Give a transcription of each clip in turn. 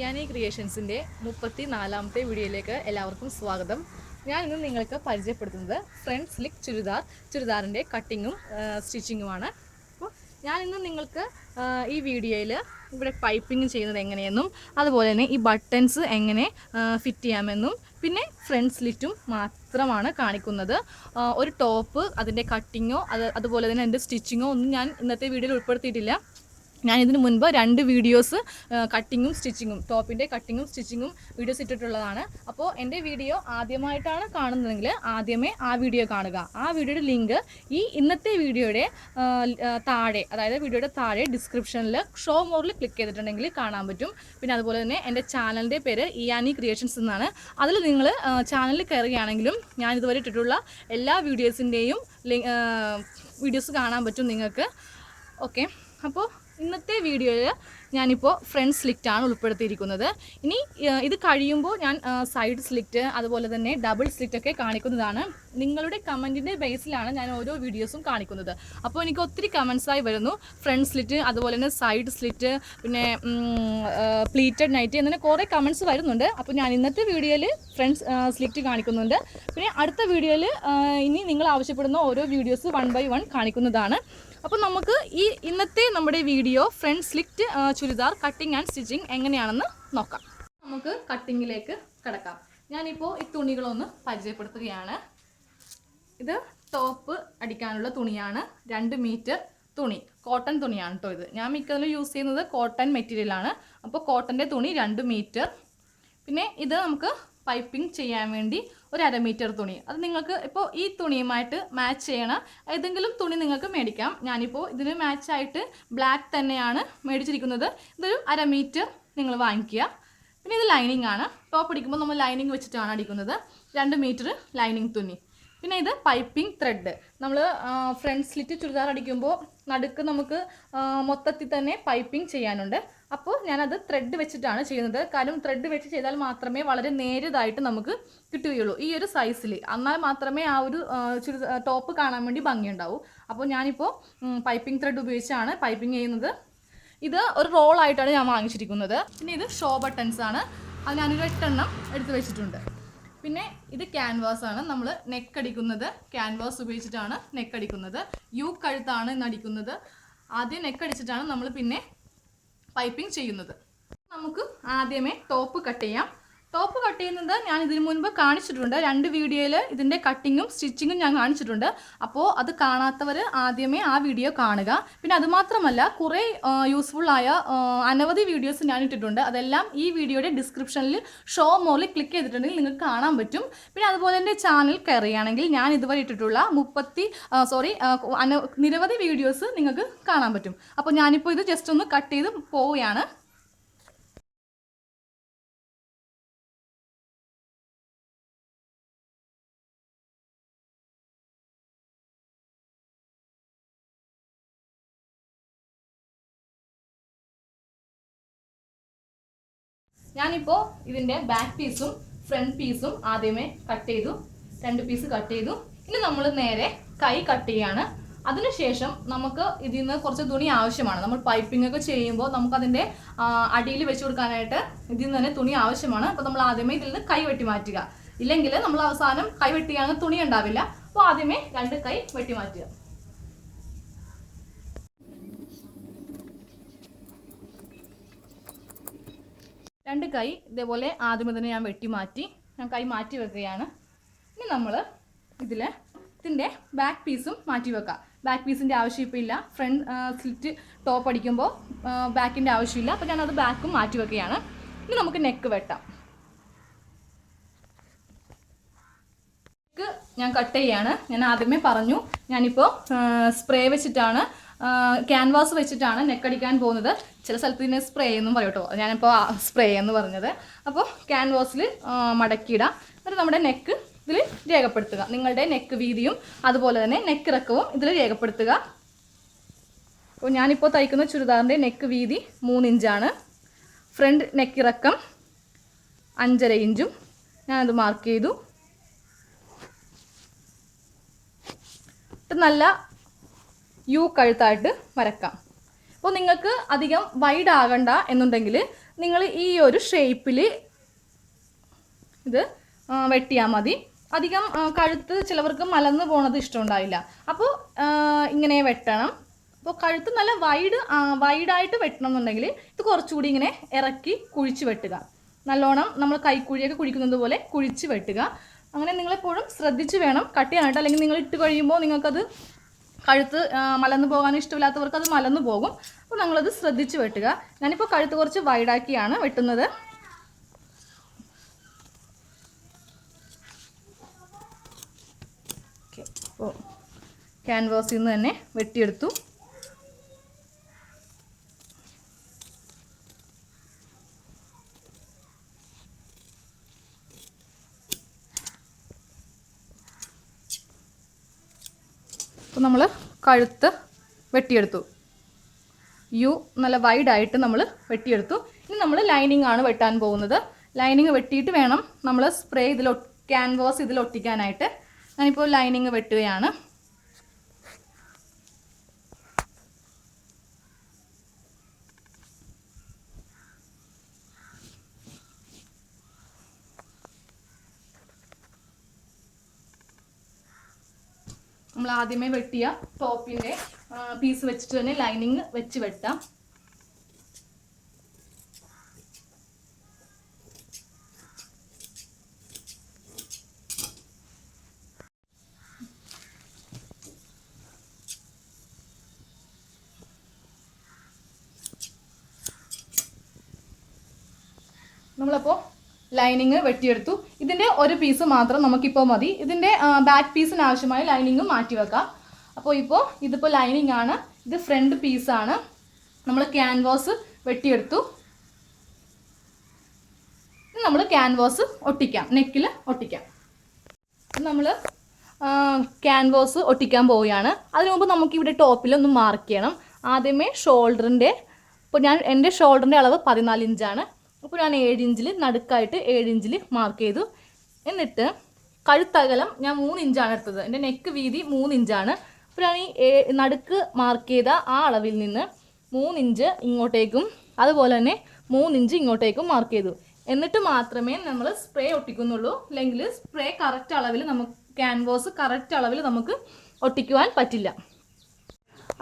ഇയാനി ക്രിയേഷൻസിന്റെ മുപ്പത്തി നാലാമത്തെ വീഡിയോയിലേക്ക് എല്ലാവർക്കും സ്വാഗതം. ഞാൻ ഇന്ന് നിങ്ങൾക്ക് പരിചയപ്പെടുത്തുന്നത് ഫ്രണ്ട് സ്ലിക്ക് ചുരിദാർ ചുരിദാറിന്റെ കട്ടിങ്ങും സ്റ്റിച്ചിങ്ങുമാണ് അപ്പോൾ ഞാൻ ഇന്ന് നിങ്ങൾക്ക് ഈ വീഡിയോയിൽ ഇവിടെ പൈപ്പിംഗ് ചെയ്യുന്നത് എങ്ങനെയെന്നും അതുപോലെ തന്നെ ഈ ബട്ടൺസ് എങ്ങനെ ഫിറ്റ് ചെയ്യാമെന്നും പിന്നെ ഫ്രണ്ട് സ്ലിറ്റും മാത്രമാണ് കാണിക്കുന്നത്. ഒരു ടോപ്പ് അതിന്റെ കട്ടിങ്ങോ അത് അതുപോലെ തന്നെ അതിന്റെ സ്റ്റിച്ചിങ്ങോ ഒന്നും ഞാൻ ഇന്നത്തെ വീഡിയോയിൽ ഉൾപ്പെടുത്തിയിട്ടില്ല. ഞാൻ ഇതിന് മുൻപ് രണ്ട് വീഡിയോസ് കട്ടിങ്ങും സ്റ്റിച്ചിങ്ങും ടോപ്പിന്റെ കട്ടിങ്ങും സ്റ്റിച്ചിങ്ങും വീഡിയോസ് ഇട്ടിട്ടുള്ളതാണ്. അപ്പോൾ എന്റെ വീഡിയോ ആദ്യമായിട്ടാണ് കാണുന്നതെങ്കിൽ ആദ്യമേ ആ വീഡിയോ കാണുക. ആ വീഡിയോയുടെ ലിങ്ക് ഈ ഇന്നത്തെ വീഡിയോയുടെ താഴെ അതായത് വീഡിയോയുടെ താഴെ ഡിസ്ക്രിപ്ഷനിൽ ഷോ മോറിൽ ക്ലിക്ക് ചെയ്തിട്ടുണ്ടെങ്കിൽ കാണാൻ പറ്റും. പിന്നെ അതുപോലെ തന്നെ എന്റെ ചാനലിന്റെ പേര് ഇയാനി ക്രിയേഷൻസ് എന്നാണ്. അതിൽ നിങ്ങൾ ചാനലിൽ കയറുകയാണെങ്കിലും ഞാൻ ഇതുവരെ ഇട്ടിട്ടുള്ള എല്ലാ വീഡിയോസിന്റെയും വീഡിയോസ് കാണാൻ പറ്റും നിങ്ങൾക്ക്. ഓക്കെ. അപ്പോൾ ഇന്നത്തെ വീഡിയോയിൽ ഞാനിപ്പോൾ ഫ്രണ്ട് സ്ലിക്റ്റാണ് ഉൾപ്പെടുത്തിയിരിക്കുന്നത്. ഇനി ഇത് കഴിയുമ്പോൾ ഞാൻ സൈഡ് സ്ലിക്റ്റ് അതുപോലെ തന്നെ ഡബിൾ സ്ലിറ്റൊക്കെ കാണിക്കുന്നതാണ്. നിങ്ങളുടെ കമന്റിന്റെ ബേസിലാണ് ഞാൻ ഓരോ വീഡിയോസും കാണിക്കുന്നത്. അപ്പോൾ എനിക്ക് ഒത്തിരി കമൻസായി വരുന്നു. ഫ്രണ്ട് സ്ലിറ്റ് അതുപോലെ തന്നെ സൈഡ് സ്ലിറ്റ് പിന്നെ പ്ലീറ്റഡ് നൈറ്റ് അങ്ങനെ കുറേ കമൻസ് വരുന്നുണ്ട്. അപ്പോൾ ഞാൻ ഇന്നത്തെ വീഡിയോയിൽ ഫ്രണ്ട് സ്ലിറ്റ് കാണിക്കുന്നുണ്ട്. പിന്നെ അടുത്ത വീഡിയോയിൽ ഇനി നിങ്ങൾ ആവശ്യപ്പെടുന്ന ഓരോ വീഡിയോസ് വൺ ബൈ വൺ കാണിക്കുന്നതാണ്. അപ്പോൾ നമുക്ക് ഈ ഇന്നത്തെ നമ്മുടെ video front slit churidar cutting and stitching എങ്ങനെയാണെന്ന് നോക്കാം. നമുക്ക് കട്ടിങ്ങിലേക്ക് കിടക്കാം. ഞാനിപ്പോൾ ഈ തുണികളൊന്ന് പരിചയപ്പെടുത്തുകയാണ്. ഇത് ടോപ്പ് അടിക്കാനുള്ള തുണിയാണ്. രണ്ട് മീറ്റർ തുണി. കോട്ടൺ തുണിയാണ് കേട്ടോ ഇത്. ഞാൻ മിക്കതിലും യൂസ് ചെയ്യുന്നത് കോട്ടൺ മെറ്റീരിയലാണ് അപ്പോൾ കോട്ടന്റെ തുണി രണ്ട് മീറ്റർ പിന്നെ ഇത് നമുക്ക് പൈപ്പിംഗ് ചെയ്യാൻ വേണ്ടി ഒരു അര മീറ്റർ തുണി. അത് നിങ്ങൾക്ക് ഇപ്പോൾ ഈ തുണിയുമായിട്ട് മാച്ച് ചെയ്യണം. ഏതെങ്കിലും തുണി നിങ്ങൾക്ക് മേടിക്കാം. ഞാനിപ്പോൾ ഇതിന് മാച്ചായിട്ട് ബ്ലാക്ക് തന്നെയാണ് മേടിച്ചിരിക്കുന്നത്. ഇതൊരു അര മീറ്റർ നിങ്ങൾ വാങ്ങിക്കുക. പിന്നെ ഇത് ലൈനിങ് ആണ്. ടോപ്പ് അടിക്കുമ്പോൾ നമ്മൾ ലൈനിങ് വെച്ചിട്ടാണ് അടിക്കുന്നത്. രണ്ട് മീറ്റർ ലൈനിങ് തുണി. പിന്നെ ഇത് പൈപ്പിംഗ് ത്രെഡ് നമ്മൾ ഫ്രണ്ട് സ്ലിറ്റ് ചുരിദാർ അടിക്കുമ്പോൾ നടുക്ക് നമുക്ക് മൊത്തത്തിൽ തന്നെ പൈപ്പിംഗ് ചെയ്യാനുണ്ട്. അപ്പോൾ ഞാനത് ത്രെഡ് വെച്ചിട്ടാണ് ചെയ്യുന്നത്. കാരണം ത്രെഡ് വെച്ച് ചെയ്താൽ മാത്രമേ വളരെ നേരിയതായിട്ട് നമുക്ക് കിട്ടുകയുള്ളൂ. ഈ ഒരു സൈസിൽ എന്നാൽ മാത്രമേ ആ ഒരു ടോപ്പ് കാണാൻ വേണ്ടി ഭംഗിയുണ്ടാവൂ. അപ്പോൾ ഞാനിപ്പോൾ പൈപ്പിംഗ് ത്രെഡ് ഉപയോഗിച്ചാണ് പൈപ്പിംഗ് ചെയ്യുന്നത്. ഇത് ഒരു റോളായിട്ടാണ് ഞാൻ വാങ്ങിച്ചിരിക്കുന്നത്. പിന്നെ ഇത് ഷോ ബട്ടൺസ് ആണ്. അത് ഞാനൊരു എട്ടെണ്ണം എടുത്ത് വെച്ചിട്ടുണ്ട്. പിന്നെ ഇത് ക്യാൻവാസ് ആണ്. നമ്മൾ നെക്ക് അടിക്കുന്നത്. ക്യാൻവാസ് ഉപയോഗിച്ചിട്ടാണ് നെക്ക് അടിക്കുന്നത്. യു കഴുത്താണ് ഇന്ന് അടിക്കുന്നത്. ആദ്യം നെക്ക് അടിച്ചിട്ടാണ് നമ്മൾ പിന്നെ പൈപ്പിംഗ് ചെയ്യുന്നത്. നമുക്ക് ആദ്യമേ ടോപ്പ് കട്ട് ചെയ്യാം. ടോപ്പ് കട്ട് ചെയ്യുന്നത് ഞാൻ ഇതിനു മുൻപ് കാണിച്ചിട്ടുണ്ട്. രണ്ട് വീഡിയോയിൽ ഇതിന്റെ കട്ടിങ്ങും സ്റ്റിച്ചിങ്ങും ഞാൻ കാണിച്ചിട്ടുണ്ട്. അപ്പോൾ അത് കാണാത്തവർ ആദ്യമേ ആ വീഡിയോ കാണുക. പിന്നെ അതുമാത്രമല്ല കുറേ യൂസ്ഫുള്ളായ അനവധി വീഡിയോസ് ഞാൻ ഇട്ടിട്ടുണ്ട്. അതെല്ലാം ഈ വീഡിയോയുടെ ഡിസ്ക്രിപ്ഷനിൽ ഷോ മോറിൽ ക്ലിക്ക് ചെയ്തിട്ടുണ്ടെങ്കിൽ നിങ്ങൾക്ക് കാണാൻ പറ്റും. പിന്നെ അതുപോലെ എന്റെ ചാനൽ കയറുകയാണെങ്കിൽ ഞാൻ ഇതുവരെ ഇട്ടിട്ടുള്ള മുപ്പത്തി സോറി നിരവധി വീഡിയോസ് നിങ്ങൾക്ക് കാണാൻ പറ്റും. അപ്പോൾ ഞാനിപ്പോൾ ഇത് ജസ്റ്റ് ഒന്ന് കട്ട് ചെയ്ത് പോവുകയാണ്. ഞാനിപ്പോൾ ഇതിന്റെ ബാക്ക് പീസും ഫ്രണ്ട് പീസും ആദ്യമേ കട്ട് ചെയ്തു. രണ്ട് പീസ് കട്ട് ചെയ്തു. ഇനി നമ്മൾ നേരെ കൈ കട്ട് ചെയ്യാണ്. അതിനുശേഷം നമുക്ക് ഇതിൽ നിന്ന് കുറച്ച് തുണി ആവശ്യമാണ്. നമ്മൾ പൈപ്പിംഗ് ഒക്കെ ചെയ്യുമ്പോൾ നമുക്കതിന്റെ അടിയിൽ വെച്ച് കൊടുക്കാനായിട്ട് ഇതിൽ നിന്ന് തന്നെ തുണി ആവശ്യമാണ്. അപ്പോൾ നമ്മൾ ആദ്യമേ ഇതിൽ നിന്ന് കൈ വെട്ടി മാറ്റുക. ഇല്ലെങ്കിൽ നമ്മൾ അവസാനം കൈ വെട്ടിയാണെങ്കിൽ തുണി ഉണ്ടാവില്ല. അപ്പോൾ ആദ്യമേ രണ്ട് കൈ വെട്ടി മാറ്റുക. രണ്ട് കൈ ഇതേപോലെ ആദ്യമേ തന്നെ ഞാൻ വെട്ടി മാറ്റി ഞാൻ കൈ മാറ്റി വെക്കുകയാണ്. ഇനി നമ്മൾ ഇതിൽ ഇതിന്റെ ബാക്ക് പീസും മാറ്റി വെക്കാം. ബാക്ക് പീസിന്റെ ആവശ്യം ഇപ്പോൾ ഇല്ല. ഫ്രണ്ട് സ്ലിറ്റ് ടോപ്പ് അടിക്കുമ്പോൾ ബാക്കിന്റെ ആവശ്യമില്ല അപ്പോൾ ഞാനത് ബാക്കും മാറ്റി വെക്കുകയാണ്. ഇനി നമുക്ക് നെക്ക് വെട്ടാം. നെക്ക് ഞാൻ കട്ട് ചെയ്യാണ്. ഞാൻ ആദ്യമേ പറഞ്ഞു. ഞാനിപ്പോൾ സ്പ്രേ വെച്ചിട്ടാണ് ക്യാൻവാസ് വെച്ചിട്ടാണ് നെക്കടിക്കാൻ പോകുന്നത്. ചില സ്ഥലത്ത് ഇതിനെ സ്പ്രേ എന്നും പറയും കേട്ടോ. ഞാനിപ്പോൾ സ്പ്രേ എന്ന് പറഞ്ഞത്. അപ്പോൾ ക്യാൻവാസിൽ മടക്കിയിടാം. എന്നിട്ട് നമ്മുടെ നെക്ക് ഇതിൽ രേഖപ്പെടുത്തുക. നിങ്ങളുടെ നെക്ക് വീതിയും അതുപോലെ തന്നെ നെക്ക് ഇറക്കവും ഇതിൽ രേഖപ്പെടുത്തുക. അപ്പോൾ ഞാനിപ്പോൾ തയ്ക്കുന്ന ചുരിദാറിന്റെ നെക്ക് വീതി മൂന്നിഞ്ചാണ് ഫ്രണ്ട് നെക്ക് ഇറക്കം അഞ്ചര ഇഞ്ചും ഞാനത് മാർക്ക് ചെയ്തു. നല്ല യു കഴുത്തായിട്ട് വരക്കാം. അപ്പോൾ നിങ്ങൾക്ക് അധികം വൈഡ് ആകണ്ട എന്നുണ്ടെങ്കിൽ നിങ്ങൾ ഈ ഒരു ഷേപ്പിൽ ഇത് വെട്ടിയാൽ മതി. അധികം കഴുത്ത് ചിലവർക്ക് മലന്ന് പോണത് ഇഷ്ടമുണ്ടാവില്ല അപ്പോൾ ഇങ്ങനെ വെട്ടണം. അപ്പോൾ കഴുത്ത് നല്ല വൈഡ് വൈഡായിട്ട് വെട്ടണം എന്നുണ്ടെങ്കിൽ ഇത് കുറച്ചുകൂടി ഇങ്ങനെ ഇറക്കി കുഴിച്ച് വെട്ടുക. നല്ലോണം നമ്മൾ കൈക്കുഴിയൊക്കെ കുഴിക്കുന്നത് പോലെ കുഴിച്ച് വെട്ടുക. അങ്ങനെ നിങ്ങളെപ്പോഴും ശ്രദ്ധിച്ച് വേണം. കട്ട് ചെയ്യാനായിട്ട് അല്ലെങ്കിൽ നിങ്ങൾ ഇട്ട് കഴിയുമ്പോൾ നിങ്ങൾക്കത് കഴുത്ത് മലന്ന് പോകാൻ ഇഷ്ടമില്ലാത്തവർക്ക് അത് മലന്ന് പോകും. അപ്പോൾ നിങ്ങളത് ശ്രദ്ധിച്ച് വെട്ടുക. ഞാനിപ്പോൾ കഴുത്ത് കുറച്ച് വൈഡാക്കിയാണ് വെട്ടുന്നത്. ഓക്കെ. അപ്പോൾ ക്യാൻവാസിൽ നിന്ന് തന്നെ വെട്ടിയെടുത്തു. അപ്പോൾ നമ്മൾ കഴുത്ത് വെട്ടിയെടുത്തു. യു നല്ല വൈഡായിട്ട് നമ്മൾ വെട്ടിയെടുത്തു. ഇനി നമ്മൾ ലൈനിങ് ആണ് വെട്ടാൻ പോകുന്നത്. ലൈനിങ് വെട്ടിയിട്ട് വേണം നമ്മൾ സ്പ്രേ ഇതിൽ ക്യാൻവാസ് ഇതിൽ ഒട്ടിക്കാനായിട്ട് ഞാനിപ്പോൾ ലൈനിങ് വെട്ടുകയാണ്. നമ്മൾ ആദ്യമേ വെട്ടിയ ടോപ്പിന്റെ പീസ് വെച്ചിട്ട് തന്നെ ലൈനിങ് വെച്ച് വെട്ടാം. നമ്മളപ്പോൾ ലൈനിങ് വെട്ടിയെടുത്തു. ഇതിന്റെ ഒരു പീസ് മാത്രം നമുക്കിപ്പോൾ മതി. ഇതിന്റെ ബാക്ക് പീസിന് ആവശ്യമായ ലൈനിങ് മാറ്റി വെക്കാം. അപ്പോൾ ഇപ്പോൾ ഇതിപ്പോൾ ലൈനിങ് ആണ്. ഇത് ഫ്രണ്ട് പീസാണ് നമ്മൾ ക്യാൻവാസ് വെട്ടിയെടുത്തു. നമ്മൾ ക്യാൻവാസ് ഒട്ടിക്കാം. നെക്കിൽ ഒട്ടിക്കാം. നമ്മൾ ക്യാൻവാസ് ഒട്ടിക്കാൻ പോവുകയാണ്. അതിനു മുമ്പ് നമുക്കിവിടെ ടോപ്പിലൊന്ന് മാർക്ക് ചെയ്യണം. ആദ്യമേ ഷോൾഡറിന്റെ ഇപ്പോൾ ഞാൻ എന്റെ ഷോൾഡറിന്റെ അളവ് പതിനാല് ഇഞ്ചാണ്. അപ്പോൾ ഞാൻ ഏഴ് ഇഞ്ചിൽ നടുക്കായിട്ട് ഏഴ് ഇഞ്ചിൽ മാർക്ക് ചെയ്തു. എന്നിട്ട് കഴുത്തകലം ഞാൻ മൂന്ന് ഇഞ്ചാണ് എടുത്തത്. എന്റെ നെക്ക് വീതി മൂന്ന് ഇഞ്ചാണ് അപ്പോഴാണ് ഈ നടുക്ക് മാർക്ക് ചെയ്ത ആ അളവിൽ നിന്ന് മൂന്ന് ഇഞ്ച് ഇങ്ങോട്ടേക്കും അതുപോലെ തന്നെ മൂന്ന് ഇഞ്ച് ഇങ്ങോട്ടേക്കും മാർക്ക് ചെയ്തു. എന്നിട്ട് മാത്രമേ നമ്മൾ സ്പ്രേ ഒട്ടിക്കുന്നുള്ളൂ. അല്ലെങ്കിൽ സ്പ്രേ കറക്റ്റ് അളവിൽ നമുക്ക് ക്യാൻവാസ് കറക്റ്റ് അളവിൽ നമുക്ക് ഒട്ടിക്കുവാൻ പറ്റില്ല.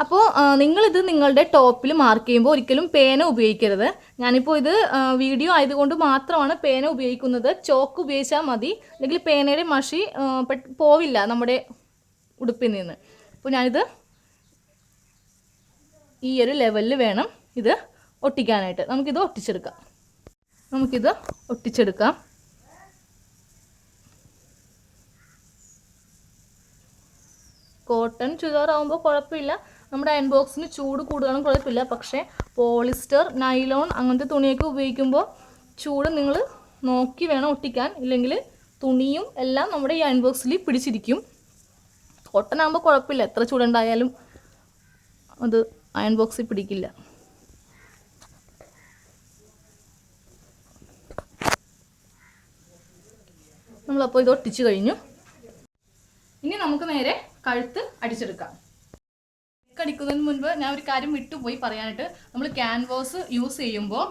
അപ്പോൾ നിങ്ങളിത് നിങ്ങളുടെ ടോപ്പിൽ മാർക്ക് ചെയ്യുമ്പോൾ ഒരിക്കലും പേന ഉപയോഗിക്കരുത്. ഞാനിപ്പോൾ ഇത് വീഡിയോ ആയതുകൊണ്ട് മാത്രമാണ് പേന ഉപയോഗിക്കുന്നത്. ചോക്ക് ഉപയോഗിച്ചാൽ മതി. അല്ലെങ്കിൽ പേനയുടെ മഷി പോവില്ല നമ്മുടെ ഉടുപ്പിൽ നിന്ന്. അപ്പോൾ ഞാനിത് ഈ ഒരു ലെവലിൽ വേണം ഇത് ഒട്ടിക്കാനായിട്ട്. നമുക്കിത് ഒട്ടിച്ചെടുക്കാം. നമുക്കിത് ഒട്ടിച്ചെടുക്കാം. കോട്ടൺ ചുരിദാർ ആകുമ്പോൾ കുഴപ്പമില്ല. നമ്മുടെ അയൺ ബോക്സിന് ചൂട് കൂടുതലും കുഴപ്പമില്ല. പക്ഷേ പോളിസ്റ്റർ നൈലോൺ അങ്ങനത്തെ തുണിയൊക്കെ ഉപയോഗിക്കുമ്പോൾ ചൂട് നിങ്ങൾ നോക്കി വേണം ഒട്ടിക്കാൻ. ഇല്ലെങ്കിൽ തുണിയും എല്ലാം നമ്മുടെ ഈ അയൺ ബോക്സിൽ പിടിച്ചിരിക്കും. കോട്ടൺ ആകുമ്പോൾ കുഴപ്പമില്ല. എത്ര ചൂടുണ്ടായാലും അത് അയൺ ബോക്സിൽ പിടിക്കില്ല. നമ്മളപ്പോൾ ഇത് ഒട്ടിച്ചു കഴിഞ്ഞു. ഇനി നമുക്ക് നേരെ കഴുത്ത് അടിച്ചെടുക്കാം. അടിക്കുന്നതിന് മുൻപ് ഞാൻ ഒരു കാര്യം വിട്ടുപോയി പറയാനായിട്ട്. നമ്മൾ ക്യാൻവാസ് യൂസ് ചെയ്യുമ്പോൾ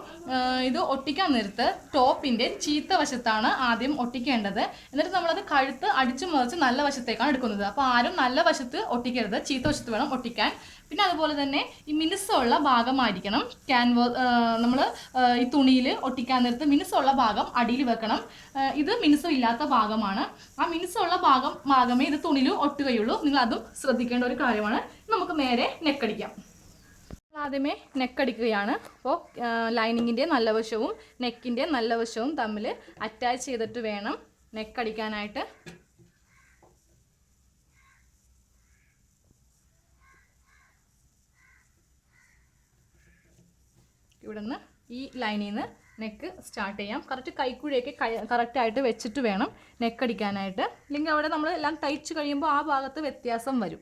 ഇത് ഒട്ടിക്കാൻ നേരത്ത് ടോപ്പിന്റെ ചീത്ത വശത്താണ് ആദ്യം ഒട്ടിക്കേണ്ടത്. എന്നിട്ട് നമ്മളത് കഴുത്ത് അടിച്ചു മറിച്ച് നല്ല വശത്തേക്കാണ് എടുക്കുന്നത്. അപ്പോൾ ആരും നല്ല വശത്ത് ഒട്ടിക്കരുത്. ചീത്ത വശത്ത് വേണം ഒട്ടിക്കാൻ. പിന്നെ അതുപോലെ തന്നെ ഈ മിനുസമുള്ള ഭാഗമായിരിക്കണം. ക്യാൻവ നമ്മൾ ഈ തുണിയിൽ ഒട്ടിക്കാൻ നേരത്ത് മിനുസമുള്ള ഭാഗം അടിയിൽ വെക്കണം. ഇത് മിനുസം ഇല്ലാത്ത ഭാഗമാണ്. ആ മിനുസമുള്ള ഭാഗം ഭാഗമേ ഇത് തുണിയിൽ ഒട്ടുകയുള്ളൂ. നിങ്ങൾ അതും ശ്രദ്ധിക്കേണ്ട ഒരു കാര്യമാണ്. നമുക്ക് നേരെ നെക്കടിക്കാം. ആദ്യമേ നെക്കടിക്കുകയാണ്. അപ്പോൾ ലൈനിങ്ങിന്റെ നല്ല വശവും നെക്കിന്റെ നല്ല വശവും തമ്മിൽ അറ്റാച്ച് ചെയ്തിട്ട് വേണം നെക്കടിക്കാനായിട്ട്. ഇവിടുന്ന് ഈ ലൈനിൽ നിന്ന് നെക്ക് സ്റ്റാർട്ട് ചെയ്യാം. കറക്റ്റ് കൈക്കുഴിയൊക്കെ കറക്റ്റായിട്ട് വെച്ചിട്ട് വേണം നെക്ക് അടിക്കാനായിട്ട്. ഇല്ലെങ്കിൽ അവിടെ നമ്മൾ എല്ലാം തയ്ച്ച് കഴിയുമ്പോൾ ആ ഭാഗത്ത് വ്യത്യാസം വരും.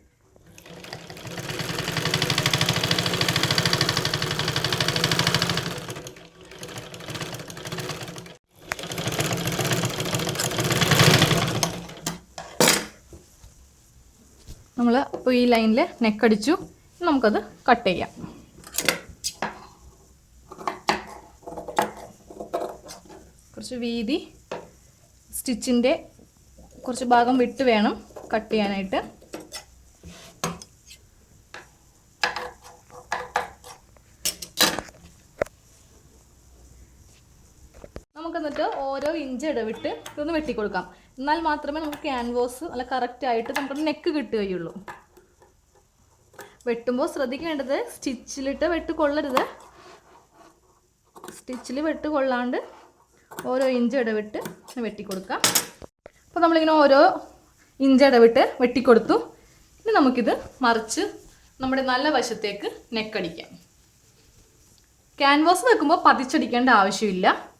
നമ്മൾ ഇപ്പോൾ ഈ ലൈനിൽ നെക്കടിച്ചു നമുക്കത് കട്ട് ചെയ്യാം. കുറച്ച് വീതി സ്റ്റിച്ചിന്റെ കുറച്ച് ഭാഗം വിട്ട് വേണം കട്ട് ചെയ്യാനായിട്ട്. നമുക്ക് എന്നിട്ട് ഓരോ ഇഞ്ച് ഇടവിട്ട് ഇതൊന്ന് വെട്ടിക്കൊടുക്കാം. എന്നാൽ മാത്രമേ നമുക്ക് ക്യാൻവാസ് നല്ല കറക്റ്റായിട്ട് നമുക്ക് നെക്ക് കിട്ടുകയുള്ളൂ. വെട്ടുമ്പോൾ ശ്രദ്ധിക്കേണ്ടത് സ്റ്റിച്ചിലിട്ട് വെട്ട് കൊള്ളരുത് സ്റ്റിച്ചിൽ വെട്ട് കൊള്ളാണ്ട് ഓരോ ഇഞ്ച് ഇടവിട്ട് വെട്ടിക്കൊടുക്കാം. അപ്പോൾ നമ്മളിങ്ങനെ ഓരോ ഇഞ്ച് ഇടവിട്ട് വെട്ടിക്കൊടുത്തു. ഇനി നമുക്കിത് മറിച്ച് നമ്മുടെ നല്ല വശത്തേക്ക് നെക്കടിക്കാം ക്യാൻവാസ് വെക്കുമ്പോൾ പതിച്ചടിക്കേണ്ട ആവശ്യമില്ല.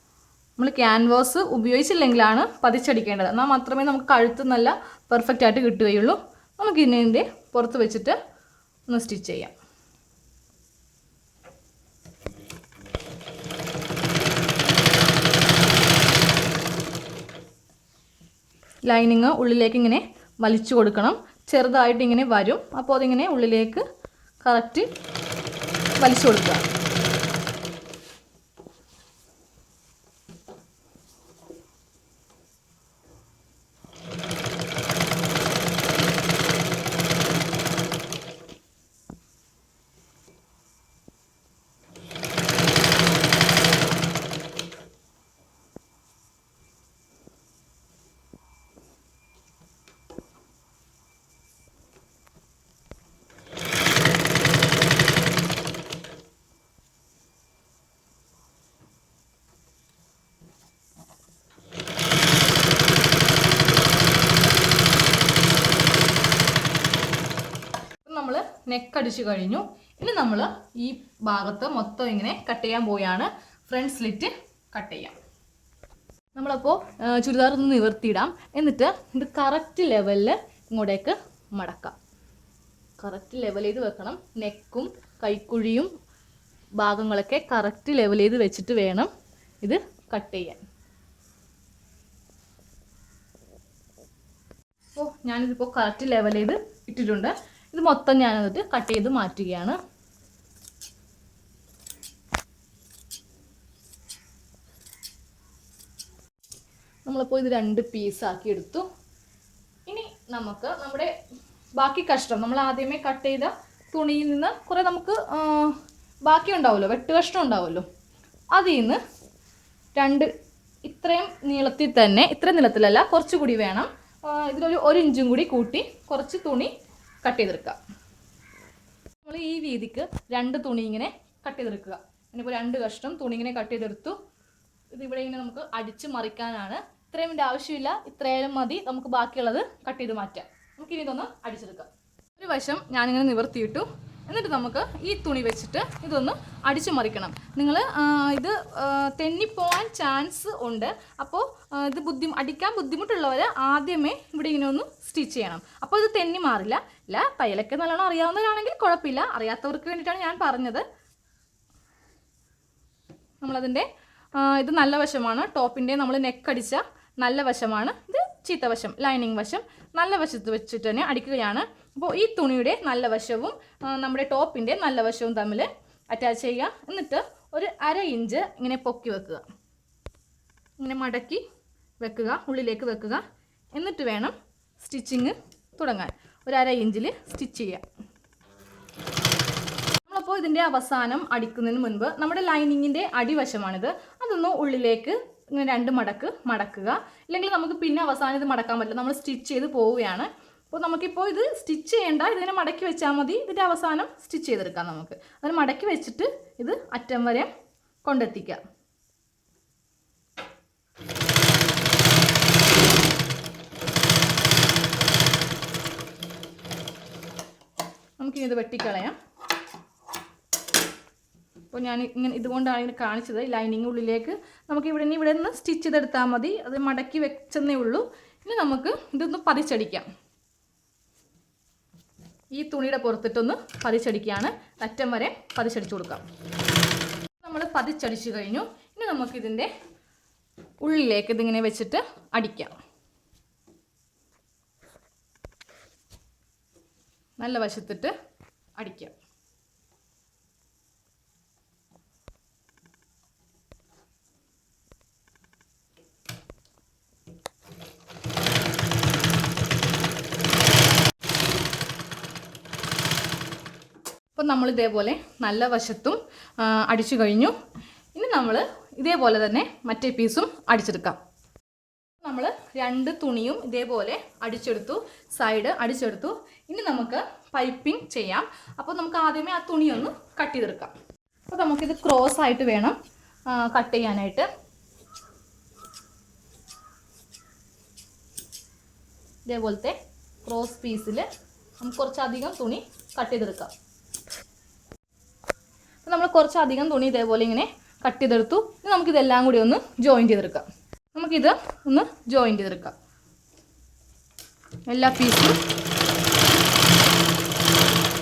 നമ്മൾ ക്യാൻവാസ് ഉപയോഗിച്ചില്ലെങ്കിലാണ് പതിച്ചടിക്കേണ്ടത്. എന്നാൽ മാത്രമേ നമുക്ക് കഴുത്ത് നല്ല പെർഫെക്റ്റ് ആയിട്ട് കിട്ടുകയുള്ളൂ. നമുക്കിതിന്റെ പുറത്ത് വെച്ചിട്ട് ഒന്ന് സ്റ്റിച്ച് ചെയ്യാം. ലൈനിങ് ഉള്ളിലേക്ക് ഇങ്ങനെ വലിച്ചു കൊടുക്കണം. ചെറുതായിട്ട് ഇങ്ങനെ വരും. അപ്പോൾ അതിങ്ങനെ ഉള്ളിലേക്ക് കറക്റ്റ് വലിച്ചു കൊടുക്കുക. നമ്മൾ നെക്ക് കഴിഞ്ഞു. ഇനി നമ്മൾ ഈ ഭാഗത്ത് മൊത്തം ഇങ്ങനെ കട്ട് ചെയ്യാൻ പോയാണ്. ഫ്രണ്ട് സ്ലിറ്റ് കട്ട് ചെയ്യാം. നമ്മളപ്പോൾ ചുരിദാർ ഒന്ന് നിവർത്തിയിടാം. എന്നിട്ട് ഇത് കറക്റ്റ് ലെവലിൽ ഇങ്ങോട്ടേക്ക് മടക്കാം. കറക്റ്റ് ലെവൽ ചെയ്ത് വെക്കണം. നെക്കും കൈക്കുഴിയും ഭാഗങ്ങളൊക്കെ കറക്റ്റ് ലെവൽ ചെയ്ത് വെച്ചിട്ട് വേണം ഇത് കട്ട് ചെയ്യാൻ. അപ്പോൾ ഞാനിതിപ്പോൾ കറക്റ്റ് ലെവൽ ചെയ്ത് ഇട്ടിട്ടുണ്ട്. ഇത് മൊത്തം ഞാൻ എന്നിട്ട് കട്ട് ചെയ്ത് മാറ്റുകയാണ്. നമ്മളിപ്പോൾ ഇത് രണ്ട് പീസാക്കി എടുത്തു. ഇനി നമുക്ക് നമ്മുടെ ബാക്കി കഷ്ണം നമ്മൾ ആദ്യമേ കട്ട് ചെയ്ത തുണിയിൽ നിന്ന് കുറേ നമുക്ക് ബാക്കി ഉണ്ടാവുമല്ലോ വെട്ട് കഷ്ണം ഉണ്ടാവുമല്ലോ. അതിൽ നിന്ന് രണ്ട് ഇത്രയും നീളത്തിൽ തന്നെ ഇത്രയും നീളത്തിലല്ല കുറച്ചുകൂടി വേണം. ഇതിലൊരു ഒരു ഇഞ്ചും കൂടി കൂട്ടി കുറച്ച് തുണി കട്ട് ചെയ്തെടുക്കുക. നമ്മൾ ഈ വീതിക്ക് രണ്ട് തുണി ഇങ്ങനെ കട്ട് ചെയ്തെടുക്കുക. ഇനിയിപ്പോൾ രണ്ട് കഷ്ണം തുണി ഇങ്ങനെ കട്ട് ചെയ്തെടുത്തു. ഇത് ഇവിടെ ഇങ്ങനെ നമുക്ക് അടിച്ച് മറിക്കാനാണ്. ഇത്രയും ഇതിന്റെ ആവശ്യമില്ല. ഇത്രയേലും മതി. നമുക്ക് ബാക്കിയുള്ളത് കട്ട് ചെയ്ത് മാറ്റാം. നമുക്ക് ഇനി ഇതൊന്ന് അടിച്ചെടുക്കാം. ഒരു വശം ഞാനിങ്ങനെ നിവർത്തിയിട്ടു. എന്നിട്ട് നമുക്ക് ഈ തുണി വെച്ചിട്ട് ഇതൊന്ന് അടിച്ചു മറിക്കണം. നിങ്ങൾ ഇത് തെന്നിപ്പോവാൻ ചാൻസ് ഉണ്ട്. അപ്പോൾ ഇത് ബുദ്ധി അടിക്കാൻ ബുദ്ധിമുട്ടുള്ളവർ ആദ്യമേ ഇവിടെ ഇങ്ങനെ ഒന്ന് സ്റ്റിച്ച് ചെയ്യണം. അപ്പോൾ ഇത് തെന്നി മാറില്ല. ഇല്ല തയ്യലൊക്കെ നല്ലോണം അറിയാവുന്നവരാണെങ്കിൽ കുഴപ്പമില്ല. അറിയാത്തവർക്ക് വേണ്ടിയിട്ടാണ് ഞാൻ പറഞ്ഞത്. നമ്മളതിന്റെ ഇത് നല്ല വശമാണ്. ടോപ്പിന്റെ നമ്മൾ നെക്ക് അടിച്ച നല്ല വശമാണ്. ഇത് ചീത്ത വശം ലൈനിങ് വശം. നല്ല വശത്ത് വെച്ചിട്ട് തന്നെ അടിക്കുകയാണ്. അപ്പോൾ ഈ തുണിയുടെ നല്ല വശവും നമ്മുടെ ടോപ്പിന്റെ നല്ല വശവും തമ്മിൽ അറ്റാച്ച് ചെയ്യുക. എന്നിട്ട് ഒരു അര ഇഞ്ച് ഇങ്ങനെ പൊക്കി വെക്കുക. ഇങ്ങനെ മടക്കി വെക്കുക ഉള്ളിലേക്ക് വെക്കുക. എന്നിട്ട് വേണം സ്റ്റിച്ചിങ് തുടങ്ങാൻ. ഒരു അര ഇഞ്ചിൽ സ്റ്റിച്ച് ചെയ്യുക നമ്മളപ്പോൾ ഇതിന്റെ അവസാനം അടിക്കുന്നതിന് മുൻപ് നമ്മുടെ ലൈനിങ്ങിന്റെ അടിവശമാണിത്. അതൊന്ന് ഉള്ളിലേക്ക് ഇങ്ങനെ രണ്ട് മടക്ക് മടക്കുക. ഇല്ലെങ്കിൽ നമുക്ക് പിന്നെ അവസാനം ഇത് മടക്കാൻ പറ്റില്ല. നമ്മൾ സ്റ്റിച്ച് ചെയ്ത് പോവുകയാണ്. അപ്പോൾ നമുക്കിപ്പോൾ ഇത് സ്റ്റിച്ച് ചെയ്യേണ്ട ഇതിനെ മടക്കി വെച്ചാൽ മതി. ഇതിന്റെ അവസാനം സ്റ്റിച്ച് ചെയ്തെടുക്കാം നമുക്ക്. അതിന് മടക്കി വെച്ചിട്ട് ഇത് അറ്റം വരെ കൊണ്ടെത്തിക്കുക. നമുക്കിനി ഇത് വെട്ടിക്കളയാം. അപ്പോൾ ഞാൻ ഇങ്ങനെ ഇതുകൊണ്ടാണ് ഇങ്ങനെ കാണിച്ചത്. ലൈനിങ് ഉള്ളിലേക്ക് നമുക്ക് ഇവിടെ നിന്ന് ഇവിടെ നിന്ന് സ്റ്റിച്ച് ചെയ്തെടുത്താൽ മതി. അത് മടക്കി വെച്ചെന്നേ ഉള്ളൂ. ഇനി നമുക്ക് ഇതൊന്ന് പതിച്ചടിക്കാം. ഈ തുണിയുടെ പുറത്തിട്ടൊന്ന് പതിച്ചടിക്കുകയാണ്. അറ്റം വരെ പതിച്ചടിച്ചു കൊടുക്കാം. നമ്മൾ പതിച്ചടിച്ചു കഴിഞ്ഞു. ഇനി നമുക്കിതിന്റെ ഉള്ളിലേക്ക് ഇതിങ്ങനെ വെച്ചിട്ട് അടിക്കാം. നല്ല വശത്തിട്ട് അടിക്കുക അപ്പം നമ്മൾ ഇതേപോലെ നല്ല വശത്തും അടിച്ചു കഴിഞ്ഞു. ഇനി നമ്മൾ ഇതേപോലെ തന്നെ മറ്റേ പീസും അടിച്ചെടുക്കാം. രണ്ട് തുണിയും ഇതേപോലെ അടിച്ചെടുത്തു സൈഡ് അടിച്ചെടുത്തു. ഇനി നമുക്ക് പൈപ്പിംഗ് ചെയ്യാം. അപ്പോൾ നമുക്ക് ആദ്യമേ ആ തുണിയൊന്ന് കട്ട് ചെയ്തെടുക്കാം. അപ്പോൾ നമുക്കിത് ക്രോസ് ആയിട്ട് വേണം കട്ട് ചെയ്യാനായിട്ട്. ഇതേപോലത്തെ ക്രോസ് പീസിൽ നമുക്ക് കുറച്ചധികം തുണി കട്ട് ചെയ്തെടുക്കാം. അപ്പോൾ നമ്മൾ കുറച്ചധികം തുണി ഇതേപോലെ ഇങ്ങനെ കട്ട് ചെയ്തെടുത്തു. ഇനി നമുക്കിതെല്ലാം കൂടി ഒന്ന് ജോയിൻ ചെയ്തെടുക്കാം. നമുക്കിത് ഒന്ന് ജോയിൻ ചെയ്തെടുക്കാം. എല്ലാ പീസും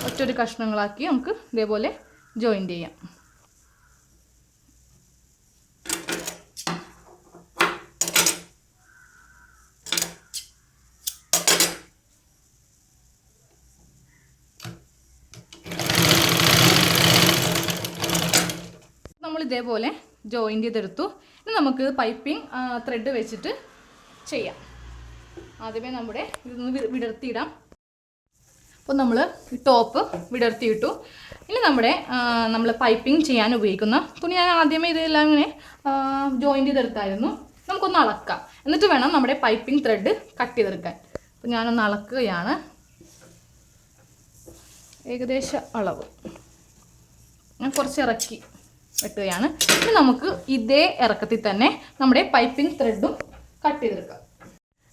ഒറ്റൊരു കഷ്ണങ്ങളാക്കി നമുക്ക് ഇതേപോലെ ജോയിൻ ചെയ്യാം. ഇതേപോലെ ജോയിൻ ചെയ്തെടുത്തു. ഇനി നമുക്ക് പൈപ്പിംഗ് ത്രെഡ് വെച്ചിട്ട് ചെയ്യാം. ആദ്യമേ നമ്മുടെ ഇതൊന്ന് വിടർത്തിയിടാം. അപ്പോൾ നമ്മൾ ടോപ്പ് വിടർത്തിയിട്ടു. ഇനി നമ്മുടെ നമ്മൾ പൈപ്പിംഗ് ചെയ്യാൻ ഉപയോഗിക്കുന്ന തുണി ഞാൻ ആദ്യമേ ഇതെല്ലാം ഇങ്ങനെ ജോയിൻ ചെയ്തെടുത്തായിരുന്നു. നമുക്കൊന്ന് അളക്കാം. എന്നിട്ട് വേണം നമ്മുടെ പൈപ്പിംഗ് ത്രെഡ് കട്ട് ചെയ്തെടുക്കാൻ. അപ്പോൾ ഞാനൊന്ന് അളക്കുകയാണ്. ഏകദേശ അളവ്. ഞാൻ കുറച്ച് ഇറക്കി. വെട്ടുകയാണ്. ഇനി നമുക്ക് ഇതേ ഇറക്കത്തിൽ തന്നെ നമ്മുടെ പൈപ്പിംഗ് ത്രെഡും കട്ട് ചെയ്തെടുക്കാം.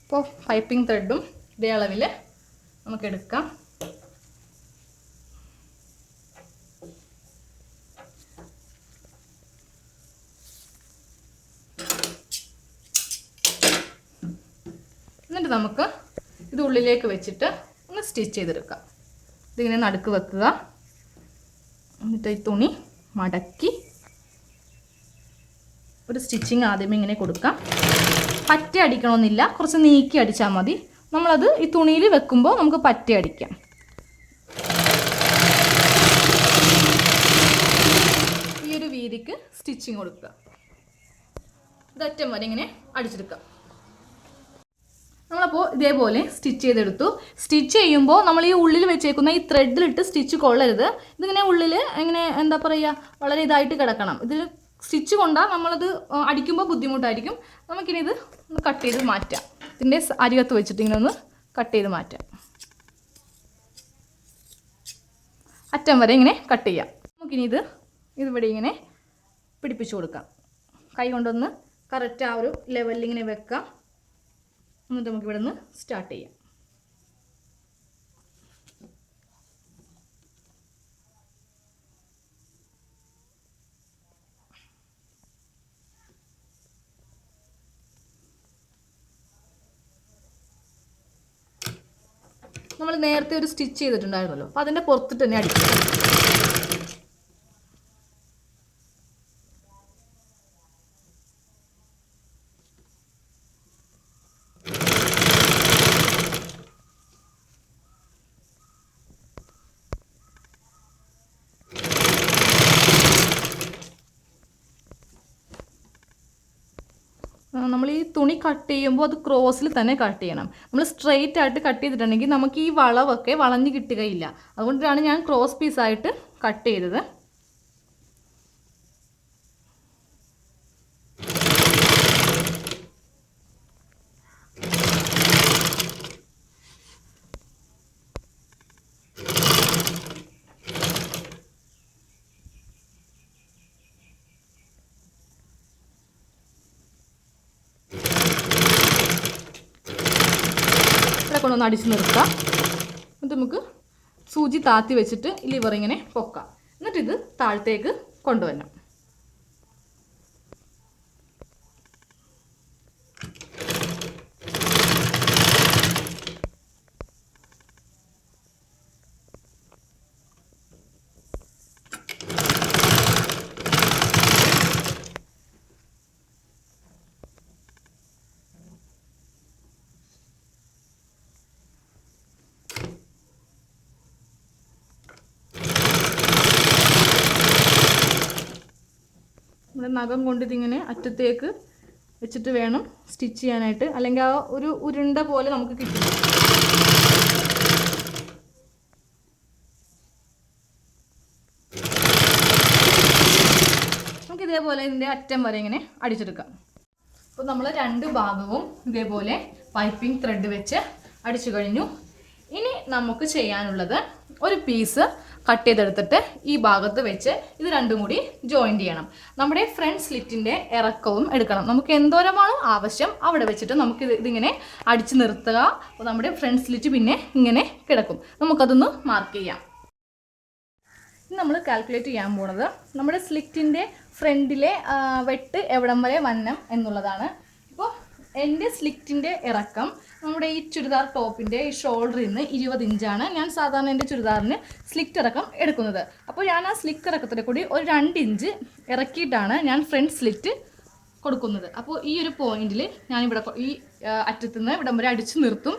അപ്പോൾ പൈപ്പിംഗ് ത്രെഡും ഇതേ അളവിൽ നമുക്ക് എടുക്കാം. എന്നിട്ട് നമുക്ക് ഇത് ഉള്ളിലേക്ക് വെച്ചിട്ട് ഒന്ന് സ്റ്റിച്ച് ചെയ്തെടുക്കാം. ഇതിങ്ങനെ നടുക്ക് വെക്കുക. എന്നിട്ട് ഈ തുണി മടക്കി ഒരു സ്റ്റിച്ചിങ് ആദ്യമേ ഇങ്ങനെ കൊടുക്കാം. പറ്റ അടിക്കണമെന്നില്ല. കുറച്ച് നീക്കി അടിച്ചാൽ മതി. നമ്മളത് ഈ തുണിയിൽ വെക്കുമ്പോൾ നമുക്ക് പറ്റ അടിക്കാം. ഈ ഒരു വീതിക്ക് സ്റ്റിച്ചിങ് കൊടുക്കുക. ഇതറ്റം വരെ ഇങ്ങനെ അടിച്ചെടുക്കാം. നമ്മളപ്പോൾ ഇതേപോലെ സ്റ്റിച്ച് ചെയ്തെടുത്തു. സ്റ്റിച്ച് ചെയ്യുമ്പോൾ നമ്മൾ ഈ ഉള്ളിൽ വെച്ചേക്കുന്ന ഈ ത്രെഡിലിട്ട് സ്റ്റിച്ച് കൊള്ളരുത്. ഇതിങ്ങനെ ഉള്ളിൽ ഇങ്ങനെ എന്താ പറയുക? വളരെ ഇതായിട്ട് കിടക്കണം. ഇതിൽ സ്റ്റിച്ച് കൊണ്ടാൽ നമ്മളത് അടിക്കുമ്പോൾ ബുദ്ധിമുട്ടായിരിക്കും. നമുക്കിനി ഇത് ഒന്ന് കട്ട് ചെയ്ത് മാറ്റാം. ഇതിന്റെ അരികത്ത് വെച്ചിട്ട് ഇങ്ങനെ ഒന്ന് കട്ട് ചെയ്ത് മാറ്റാം. അറ്റം വരെ ഇങ്ങനെ കട്ട് ചെയ്യാം. നമുക്കിനി ഇത് ഇതിവിടെ ഇങ്ങനെ പിടിപ്പിച്ചു കൊടുക്കാം. കൈ കൊണ്ടൊന്ന് കറക്റ്റ് ആ ഒരു ലെവലിൽ ഇങ്ങനെ വെക്കാം. എന്നിട്ട് നമുക്കിവിടെ നിന്ന് സ്റ്റാർട്ട് ചെയ്യാം. നമ്മൾ നേരത്തെ ഒരു സ്റ്റിച്ച് ചെയ്തിട്ടുണ്ടായിരുന്നല്ലോ. അപ്പോൾ അതിന്റെ പുറത്തിട്ട് തന്നെ അടിക്കുക നമ്മൾ ഈ തുണി കട്ട് ചെയ്യുമ്പോൾ അത് ക്രോസിൽ തന്നെ കട്ട് ചെയ്യണം. നമ്മൾ സ്ട്രെയിറ്റ് ആയിട്ട് കട്ട് ചെയ്തിട്ടുണ്ടെങ്കിൽ നമുക്ക് ഈ വളവൊക്കെ വളഞ്ഞ് കിട്ടുകയില്ല. അതുകൊണ്ടാണ് ഞാൻ ക്രോസ് പീസായിട്ട് കട്ട് ചെയ്തത്. ഇവിടെ അടിച്ചു നിർത്താം. എന്നിട്ട് നമുക്ക് സൂചി താത്തി വെച്ചിട്ട് ലിവർ ഇങ്ങനെ പൊക്കാം. എന്നിട്ട് ഇത് താഴത്തേക്ക് കൊണ്ടുവരണം. നമ്മുടെ നഖം കൊണ്ട് ഇതിങ്ങനെ അറ്റത്തേക്ക് വെച്ചിട്ട് വേണം സ്റ്റിച്ച് ചെയ്യാനായിട്ട്. അല്ലെങ്കിൽ ആ ഒരു ഉരുണ്ട പോലെ നമുക്ക് കിട്ടും. നമുക്ക് ഇതേപോലെ ഇതിന്റെ അറ്റം വരെ ഇങ്ങനെ അടിച്ചെടുക്കാം. അപ്പോൾ നമ്മൾ രണ്ട് ഭാഗവും ഇതേപോലെ പൈപ്പിംഗ് ത്രെഡ് വെച്ച് അടിച്ചു കഴിഞ്ഞു. ഇനി നമുക്ക് ചെയ്യാനുള്ളത് ഒരു പീസ് കട്ട് ചെയ്തെടുത്തിട്ട് ഈ ഭാഗത്ത് വെച്ച് ഇത് രണ്ടും കൂടി ജോയിൻ ചെയ്യണം. നമ്മുടെ ഫ്രണ്ട് സ്ലിറ്റിന്റെ ഇറക്കവും എടുക്കണം. നമുക്ക് എന്തോരമാണ് ആവശ്യം അവിടെ വെച്ചിട്ട് നമുക്ക് ഇത് ഇതിങ്ങനെ അടിച്ചു നിർത്തുക. അപ്പോൾ നമ്മുടെ ഫ്രണ്ട് സ്ലിറ്റ് പിന്നെ ഇങ്ങനെ കിടക്കും. നമുക്കതൊന്ന് മാർക്ക് ചെയ്യാം. നമ്മൾ കാൽക്കുലേറ്റ് ചെയ്യാൻ പോണത് നമ്മുടെ സ്ലിറ്റിന്റെ ഫ്രണ്ടിലെ വെട്ട് എവിടം വരെ വന്നം എന്നുള്ളതാണ്. ഇപ്പോൾ എന്റെ സ്ലിറ്റിന്റെ ഇറക്കം നമ്മുടെ ഈ ചുരിദാർ ടോപ്പിന്റെ ഈ ഷോൾഡറിൽ നിന്ന് ഇരുപത് ഇഞ്ചാണ് ഞാൻ സാധാരണ എന്റെ ചുരിദാറിന് സ്ലിറ്റ് ഇറക്കം എടുക്കുന്നത്. അപ്പോൾ ഞാൻ ആ സ്ലിറ്റ് ഇറക്കത്തിൽ കൂടി ഒരു രണ്ട് ഇഞ്ച് ഇറക്കിയിട്ടാണ് ഞാൻ ഫ്രണ്ട് സ്ലിറ്റ് കൊടുക്കുന്നത്. അപ്പോൾ ഈ ഒരു പോയിന്റിൽ ഞാനിവിടെ ഈ അറ്റത്ത് നിന്ന് ഇവിടം വരെ അടിച്ചു നിർത്തും.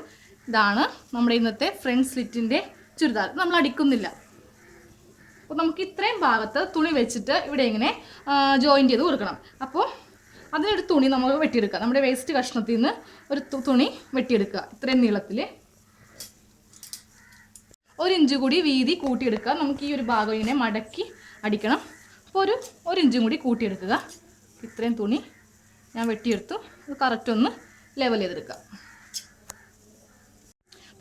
ഇതാണ് നമ്മുടെ ഇന്നത്തെ ഫ്രണ്ട് സ്ലിറ്റിന്റെ ചുരിദാർ. നമ്മൾ അടിക്കുന്നില്ല. അപ്പോൾ നമുക്ക് ഇത്രയും ഭാഗത്ത് തുണി വെച്ചിട്ട് ഇവിടെ ഇങ്ങനെ ജോയിൻ ചെയ്ത് കൊടുക്കണം. അപ്പോൾ അതിനൊരു തുണി നമ്മൾ വെട്ടിയെടുക്കുക. നമ്മുടെ വേസ്റ്റ് കഷ്ണത്തിൽ നിന്ന് ഒരു തുണി വെട്ടിയെടുക്കുക. ഇത്രയും നീളത്തിൽ ഒരു ഇഞ്ച് കൂടി വീതി കൂട്ടിയെടുക്കുക. നമുക്ക് ഈ ഒരു ഭാഗം ഇങ്ങനെ മടക്കി അടിക്കണം. അപ്പോൾ ഒരു ഒരു ഇഞ്ചും കൂടി കൂട്ടിയെടുക്കുക. ഇത്രയും തുണി ഞാൻ വെട്ടിയെടുത്തു. കറക്റ്റ് ഒന്ന് ലെവൽ ചെയ്തെടുക്കുക.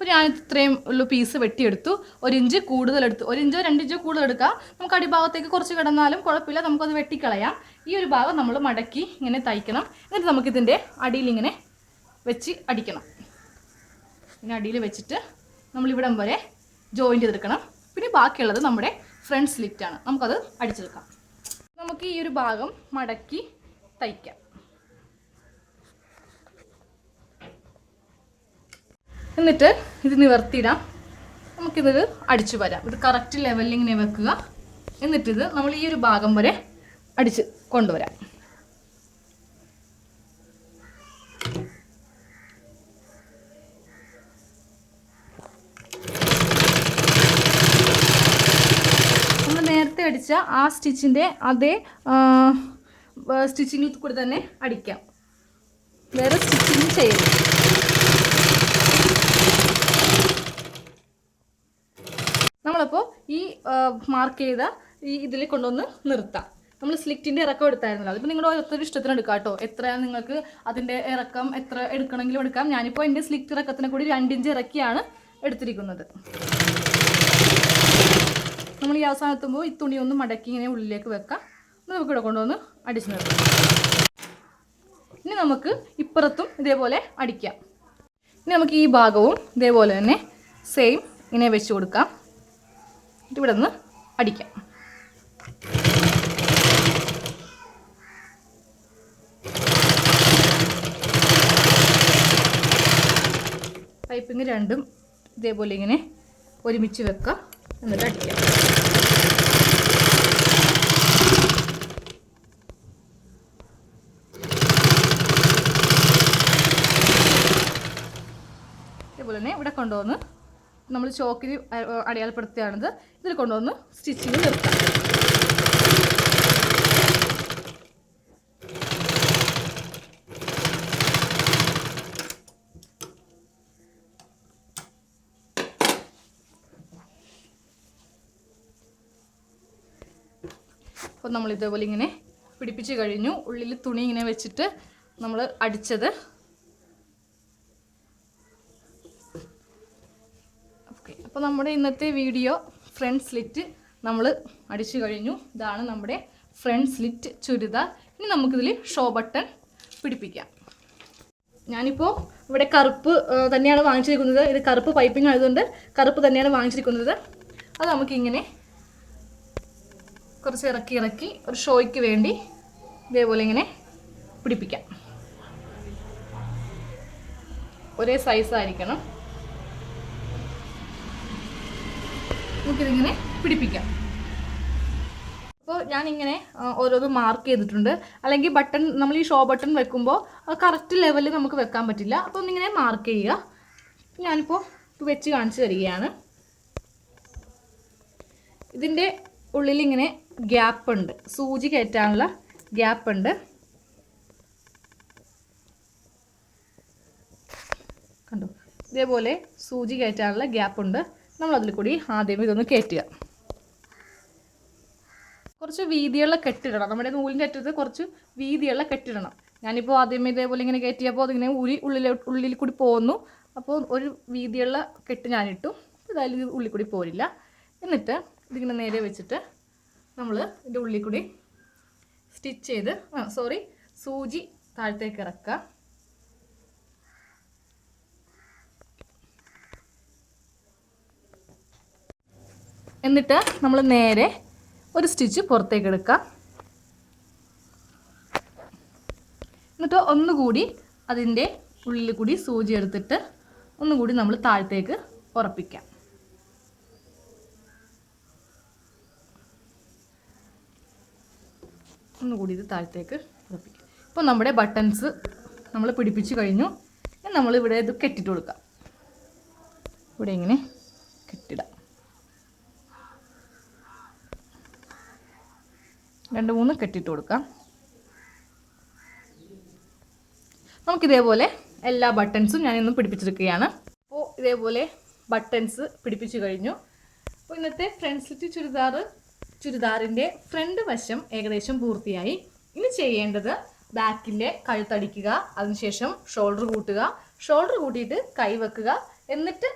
അപ്പോൾ ഞാൻ ഇത്രയും ഉള്ള പീസ് വെട്ടിയെടുത്തു. ഒരു ഇഞ്ച് കൂടുതൽ എടുത്തു. ഒരു ഇഞ്ചോ രണ്ട് ഇഞ്ചോ കൂടുതൽ എടുക്കാം. നമുക്ക് അടിഭാഗത്തേക്ക് കുറച്ച് കിടന്നാലും കുഴപ്പമില്ല. നമുക്കത് വെട്ടിക്കളയാം. ഈ ഒരു ഭാഗം നമ്മൾ മടക്കി ഇങ്ങനെ തയ്ക്കണം. എന്നിട്ട് നമുക്കിതിന്റെ അടിയിൽ ഇങ്ങനെ വെച്ച് അടിക്കണം. ഇങ്ങനെ അടിയിൽ വെച്ചിട്ട് നമ്മളിവിടം വരെ ജോയിന്റ് ചെയ്തെടുക്കണം. പിന്നെ ബാക്കിയുള്ളത് നമ്മുടെ ഫ്രണ്ട് സ്ലിറ്റാണ് നമുക്കത് അടിച്ചെടുക്കാം. നമുക്ക് ഈ ഒരു ഭാഗം മടക്കി തയ്ക്കാം. എന്നിട്ട് ഇത് നിവർത്തിയിടാം. നമുക്കിത് അടിച്ചു വരാം. ഇത് കറക്റ്റ് ലെവലിൽ ഇങ്ങനെ വെക്കുക. എന്നിട്ടിത് നമ്മൾ ഈ ഒരു ഭാഗം വരെ അടിച്ച് കൊണ്ടുവരാം. നേരത്തെ അടിച്ച ആ സ്റ്റിച്ചിന്റെ അതേ സ്റ്റിച്ചിങ്ങിൽ കൂടി തന്നെ അടിക്കാം. വേറെ സ്റ്റിച്ചിങ് ചെയ്യരുത്. നമ്മളപ്പോൾ ഈ മാർക്ക് ചെയ്ത ഈ ഇതിൽ കൊണ്ടുവന്ന് നിർത്താം. നമ്മൾ സ്ലിറ്റിന്റെ ഇറക്കം എടുത്തായിരുന്നല്ലോ. അതിപ്പോൾ നിങ്ങളുടെ ഓരോരുത്തർ ഇഷ്ടത്തിന് എടുക്കാം കേട്ടോ. എത്ര നിങ്ങൾക്ക് അതിന്റെ ഇറക്കം എത്ര എടുക്കണമെങ്കിലും എടുക്കാം. ഞാനിപ്പോൾ എന്റെ സ്ലിറ്റ് ഇറക്കത്തിനെ കൂടി രണ്ടിഞ്ച് ഇറക്കിയാണ് എടുത്തിരിക്കുന്നത്. നമ്മൾ ഈ അവസാനം എത്തുമ്പോൾ ഈ തുണി ഒന്ന് മടക്കി ഇങ്ങനെ ഉള്ളിലേക്ക് വെക്കാം. നമുക്ക് ഇവിടെ കൊണ്ടുവന്ന് അടിച്ചു നിർത്താം. ഇനി നമുക്ക് ഇപ്പുറത്തും ഇതേപോലെ അടിക്കാം. ഇനി നമുക്ക് ഈ ഭാഗവും ഇതേപോലെ തന്നെ സെയിം ഇങ്ങനെ വെച്ച് കൊടുക്കാം. ഇവിടെ നിന്ന് അടിക്കാം. പൈപ്പിങ് രണ്ടും ഇതേപോലെ ഇങ്ങനെ ഒരുമിച്ച് വെക്കുക എന്നിട്ട് അടിക്കാം. ഇതേപോലെ തന്നെ ഇവിടെ കൊണ്ടുവന്ന് നമ്മൾ ചോക്കിന് അടയാളപ്പെടുത്തുകയാണിത്. ഇതിൽ കൊണ്ടുവന്ന് സ്റ്റിച്ചിങ് നിർത്താം. അപ്പോൾ നമ്മൾ ഇതേപോലെ ഇങ്ങനെ പിടിപ്പിച്ച് കഴിഞ്ഞു. ഉള്ളിൽ തുണി ഇങ്ങനെ വെച്ചിട്ട് നമ്മൾ അടിച്ചത് ഓക്കെ അപ്പോൾ നമ്മുടെ ഇന്നത്തെ വീഡിയോ ഫ്രണ്ട് സ്ലിറ്റ് നമ്മൾ അടിച്ചു കഴിഞ്ഞു. ഇതാണ് നമ്മുടെ ഫ്രണ്ട് സ്ലിറ്റ് ചുരിദാർ. ഇനി നമുക്കിതിൽ ഷോ ബട്ടൺ പിടിപ്പിക്കാം. ഞാനിപ്പോൾ ഇവിടെ കറുപ്പ് തന്നെയാണ് വാങ്ങിച്ചിരിക്കുന്നത്. ഇത് കറുപ്പ് പൈപ്പിംഗ് ആയതുകൊണ്ട് കറുപ്പ് തന്നെയാണ് വാങ്ങിച്ചിരിക്കുന്നത്. അത് നമുക്കിങ്ങനെ കുറച്ച് ഇറക്കി ഇറക്കി ഒരു ഷോയ്ക്ക് വേണ്ടി ഇതേപോലെ ഇങ്ങനെ പിടിപ്പിക്കാം. ഒരേ സൈസായിരിക്കണം നമുക്കിതിങ്ങനെ പിടിപ്പിക്കാം. അപ്പോൾ ഞാനിങ്ങനെ ഓരോന്ന് മാർക്ക് ചെയ്തിട്ടുണ്ട്. അല്ലെങ്കിൽ ബട്ടൺ നമ്മൾ ഈ ഷോ ബട്ടൺ വെക്കുമ്പോൾ കറക്റ്റ് ലെവലിൽ നമുക്ക് വെക്കാൻ പറ്റില്ല. അപ്പോൾ ഒന്നിങ്ങനെ മാർക്ക് ചെയ്യുക. ഞാനിപ്പോൾ വെച്ച് കാണിച്ചു തരികയാണ്. ഇതിന്റെ ഉള്ളിലിങ്ങനെ ഗ്യാപ്പ് ഉണ്ട്. സൂചി കയറ്റാനുള്ള ഗ്യാപ്പ് ഉണ്ട്. കണ്ടോ? ഇതേപോലെ സൂചി കയറ്റാനുള്ള ഗ്യാപ്പ് ഉണ്ട്. നമ്മൾ കൂടി ആദ്യം ഇതൊന്ന് കയറ്റുക കുറച്ച് വീതിയുള്ള കെട്ടിടണം. നമ്മുടെ നൂലിന്റെ അറ്റത്ത് കുറച്ച് വീതിയുള്ള കെട്ടിടണം. ഞാനിപ്പോൾ ആദ്യം ഇതേപോലെ ഇങ്ങനെ കയറ്റിയപ്പോൾ അതിങ്ങനെ ഉരി ഉള്ളിൽ ഉള്ളിൽ കൂടി പോകുന്നു അപ്പോൾ ഒരു വീതിയുള്ള കെട്ട് ഞാനിട്ടു. ഇതായാലും ഇത് ഉള്ളിൽ കൂടി പോരില്ല. എന്നിട്ട് ഇതിങ്ങനെ നേരെ വെച്ചിട്ട് നമ്മൾ ഇതിന്റെ ഉള്ളിൽ കൂടി സ്റ്റിച്ച് ചെയ്ത് സോറി സൂചി താഴത്തേക്ക് ഇറക്കുക. എന്നിട്ട് നമ്മൾ നേരെ ഒരു സ്റ്റിച്ച് പുറത്തേക്ക് എടുക്കുക എന്നിട്ട് ഒന്നുകൂടി അതിന്റെ ഉള്ളിൽ കൂടി സൂചി എടുത്തിട്ട് ഒന്നുകൂടി നമ്മൾ താഴത്തേക്ക് ഉറപ്പിക്കാം. ഒന്നുകൂടി ഇത് താഴത്തേക്ക് ഉറപ്പിക്കാം. ഇപ്പോൾ നമ്മുടെ ബട്ടൺസ് നമ്മൾ പിടിപ്പിച്ച് കഴിഞ്ഞു. നമ്മൾ ഇവിടെ ഇത് കെട്ടിട്ട് കൊടുക്കാം. ഇവിടെ ഇങ്ങനെ കെട്ടിടാം. രണ്ട് മൂന്ന് കെട്ടിയിട്ട് കൊടുക്കാം. നമുക്കിതേപോലെ എല്ലാ ബട്ടൺസും ഞാനിന്ന് പിടിപ്പിച്ചെടുക്കുകയാണ്. അപ്പോൾ ഇതേപോലെ ബട്ടൺസ് പിടിപ്പിച്ചു കഴിഞ്ഞു. അപ്പോൾ ഇന്നത്തെ ഫ്രണ്ട് സ്ലിറ്റ് ചുരിദാർ ചുരിദാറിന്റെ ഫ്രണ്ട് വശം ഏകദേശം പൂർത്തിയായി. ഇനി ചെയ്യേണ്ടത് ബാക്കിന്റെ കഴുത്തടിക്കുക അതിനുശേഷം ഷോൾഡർ കൂട്ടുക. ഷോൾഡർ കൂട്ടിയിട്ട് കൈ വെക്കുക. എന്നിട്ട്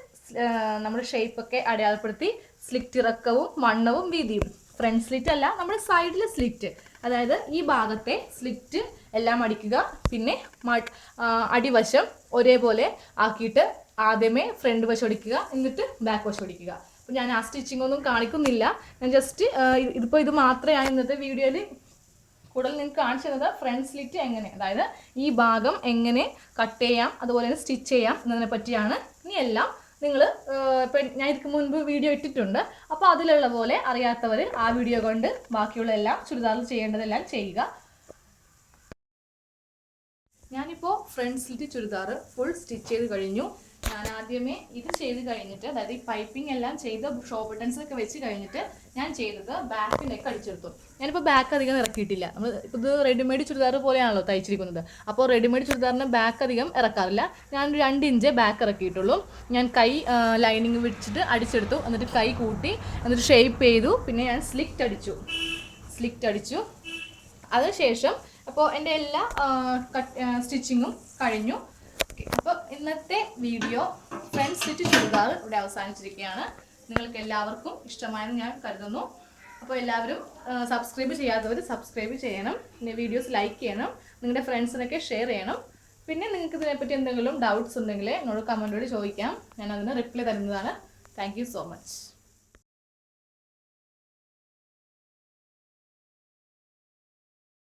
നമ്മുടെ ഷേപ്പൊക്കെ അടയാളപ്പെടുത്തി സ്ലിറ്റ് ഇറക്കവും വണ്ണവും വീതിയും. ഫ്രണ്ട് സ്ലിറ്റ് അല്ല നമ്മുടെ സൈഡിലെ സ്ലിറ്റ് അതായത് ഈ ഭാഗത്തെ സ്ലിറ്റ് എല്ലാം അടിക്കുക. പിന്നെ അടിവശം ഒരേപോലെ ആക്കിയിട്ട് ആദ്യമേ ഫ്രണ്ട് വശം അടിക്കുക എന്നിട്ട് ബാക്ക് വശം അടിക്കുക. അപ്പോൾ ഞാൻ ആ സ്റ്റിച്ചിങ് ഒന്നും കാണിക്കുന്നില്ല. ഞാൻ ജസ്റ്റ് ഇതിപ്പോൾ ഇത് മാത്രമേ ഇന്നത്തെ വീഡിയോയിൽ കൂടുതൽ നിങ്ങൾക്ക് കാണിച്ചു തന്നത് ഫ്രണ്ട് സ്ലിറ്റ് എങ്ങനെ അതായത് ഈ ഭാഗം എങ്ങനെ കട്ട് ചെയ്യാം അതുപോലെ തന്നെ സ്റ്റിച്ച് ചെയ്യാം എന്നതിനെ പറ്റിയാണ്. ഇനി എല്ലാം നിങ്ങൾ ഇപ്പം ഞാൻ ഇതിക്ക് മുൻപ് വീഡിയോ ഇട്ടിട്ടുണ്ട്. അപ്പോൾ അതിലുള്ള പോലെ അറിയാത്തവർ ആ വീഡിയോ കൊണ്ട് ബാക്കിയുള്ള എല്ലാം ചുരിദാറിൽ ചെയ്യേണ്ടതെല്ലാം ചെയ്യുക. ഞാനിപ്പോൾ front slit churidar full stitch ചെയ്ത് കഴിഞ്ഞു. ഞാൻ ആദ്യമേ ഇത് ചെയ്ത് കഴിഞ്ഞിട്ട് അതായത് ഈ പൈപ്പിംഗ് എല്ലാം ചെയ്ത് ഷോ ബട്ടൺസ് ഒക്കെ വെച്ച് കഴിഞ്ഞിട്ട് ഞാൻ ചെയ്തത് ബാക്കിനൊക്കെ അടിച്ചെടുത്തു. ഞാനിപ്പോൾ ബാക്ക് അധികം ഇറക്കിയിട്ടില്ല. നമ്മൾ ഇത് റെഡിമെയ്ഡ് ചുരിദാർ പോലെയാണല്ലോ തയ്ച്ചിരിക്കുന്നത്. അപ്പോൾ റെഡിമെയ്ഡ് ചുരിദാറിന് ബാക്ക് അധികം ഇറക്കാറില്ല. ഞാൻ രണ്ട് ഇഞ്ച് ബാക്ക് ഇറക്കിയിട്ടുള്ളൂ. ഞാൻ കൈ ലൈനിങ് വെച്ചിട്ട് അടിച്ചെടുത്തു. എന്നിട്ട് കൈ കൂട്ടി എന്നിട്ട് ഷേപ്പ് ചെയ്തു. പിന്നെ ഞാൻ സ്ലിക്റ്റ് അടിച്ചു. സ്ലിക്റ്റ് അടിച്ചു. അതിനുശേഷം അപ്പോൾ എന്റെ എല്ലാ സ്റ്റിച്ചിങ്ങും കഴിഞ്ഞു. അപ്പോൾ ഇന്നത്തെ വീഡിയോ ഫ്രണ്ട് സെറ്റ് ചുരിദാർ ഇവിടെ അവസാനിച്ചിരിക്കുകയാണ്. നിങ്ങൾക്ക് എല്ലാവർക്കും ഇഷ്ടമായെന്ന് ഞാൻ കരുതുന്നു. അപ്പോൾ എല്ലാവരും സബ്സ്ക്രൈബ് ചെയ്യാത്തവർ സബ്സ്ക്രൈബ് ചെയ്യണം. പിന്നെ വീഡിയോസ് ലൈക്ക് ചെയ്യണം. നിങ്ങളുടെ ഫ്രണ്ട്സിനൊക്കെ ഷെയർ ചെയ്യണം. പിന്നെ നിങ്ങൾക്ക് ഇതിനെപ്പറ്റി എന്തെങ്കിലും ഡൗട്ട്സ് ഉണ്ടെങ്കിൽ എന്നോട് കമന്റോട് ചോദിക്കാം. ഞാൻ അതിന് റിപ്ലൈ തരുന്നതാണ്. Thank so much